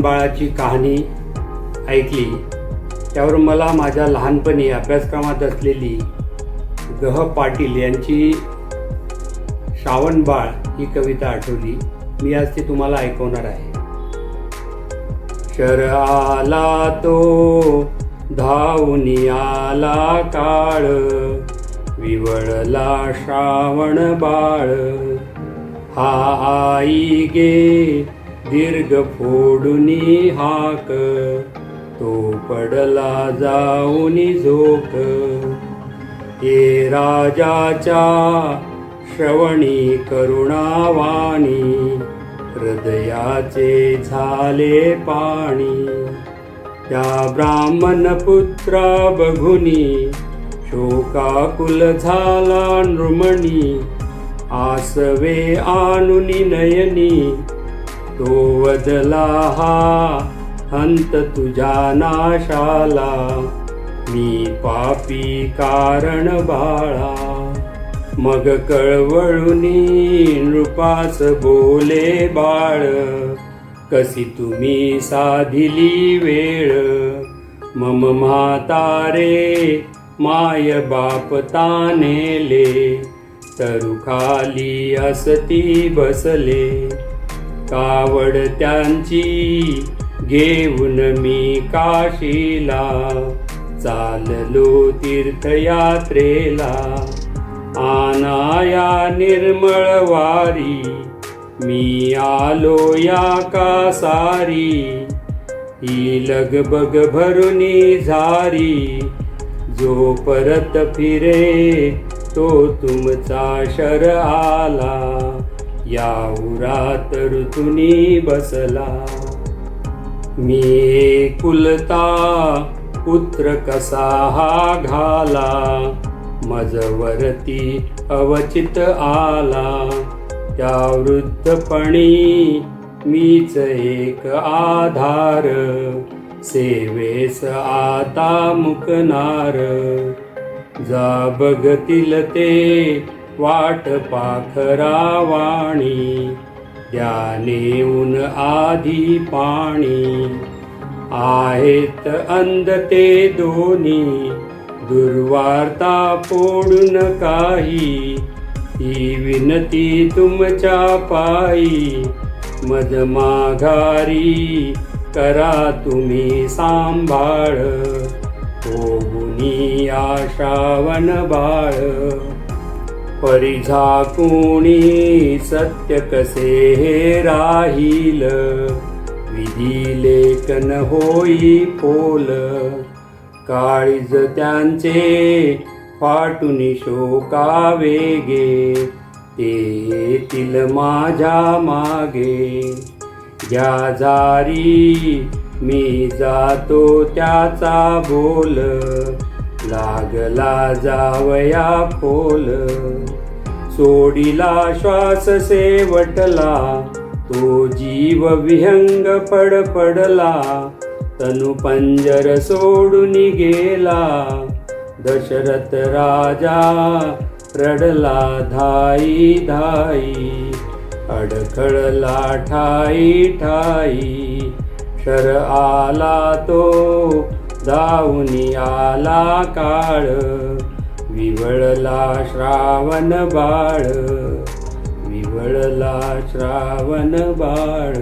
बाळाची कहाणी ऐकली. त्यावर मला माझ्या लहानपणी अभ्यासक्रमात असलेली गह पाटील यांची श्रावण बाळ ही कविता आठवली. मी आज ती तुम्हाला ऐकवणार आहे. शर आला तो धावून आला काळ विवळला श्रावण बाळ. हा आई गे दीर्घ फोडुनी हाक तो पडला जाऊनी झोक. ये राजाच्या श्रवणी करुणावाणी हृदयाचे झाले पाणी. त्या ब्राह्मण पुत्रा बघुनी शोकाकुल झाला नृमणी. आसवे आणुनी नयनी तो वदला हा हंत तुझ्या नाशाला. मी पापी कारण बाळा. मग कळवळुनी नृपास बोले बाळ. कशी तुम्ही साधिली वेळ. मम म्हातारे माय बाप तानेले. तरु खाली असती बसले. कावड त्यांची घेऊन मी काशीला. चाललो तीर्थयात्रेला. आनाया निर्मळ वारी. मी आलो या कासारी. ही लगबग भरुनी झारी. जो परत फिरे तो तुमचा शर आला. या उरात ऋतुनी बसला. मी कुलता पुत्र कसा हा घाला. मजवरती अवचित आला. त्या वृद्धपणी मीच एक आधार. सेवेस आता मुकनार जा बघतील ते वाट पाखरा वाणी द्यानेऊन आधी पाणी. आहेत अंध ते दोन्ही दुर्वार्ता फोडून काही. ही विनती तुमच्या पायी मधमाघारी करा तुम्ही सांभाळ. होऊनी आशावन बाळ. परिझाकुणी सत्य कसे हे राहील. विधी लेखन होई पोल. काळीज त्यांचे फाटून शोका वेगे ते येतील माझ्या मागे. घ्या जारी मी जातो त्याचा बोल. लागला जावया खोल. सोडिला श्वास सेवटला तो जीव विहंग पड पडला. तनु पंजर सोडून गेला दशरथ राजा रडला धाई धाई अडखळला ठाई ठाई क्षर आला तो धावून आला काळ. विवळला श्रावण बाळ. विवळला श्रावण बाळ.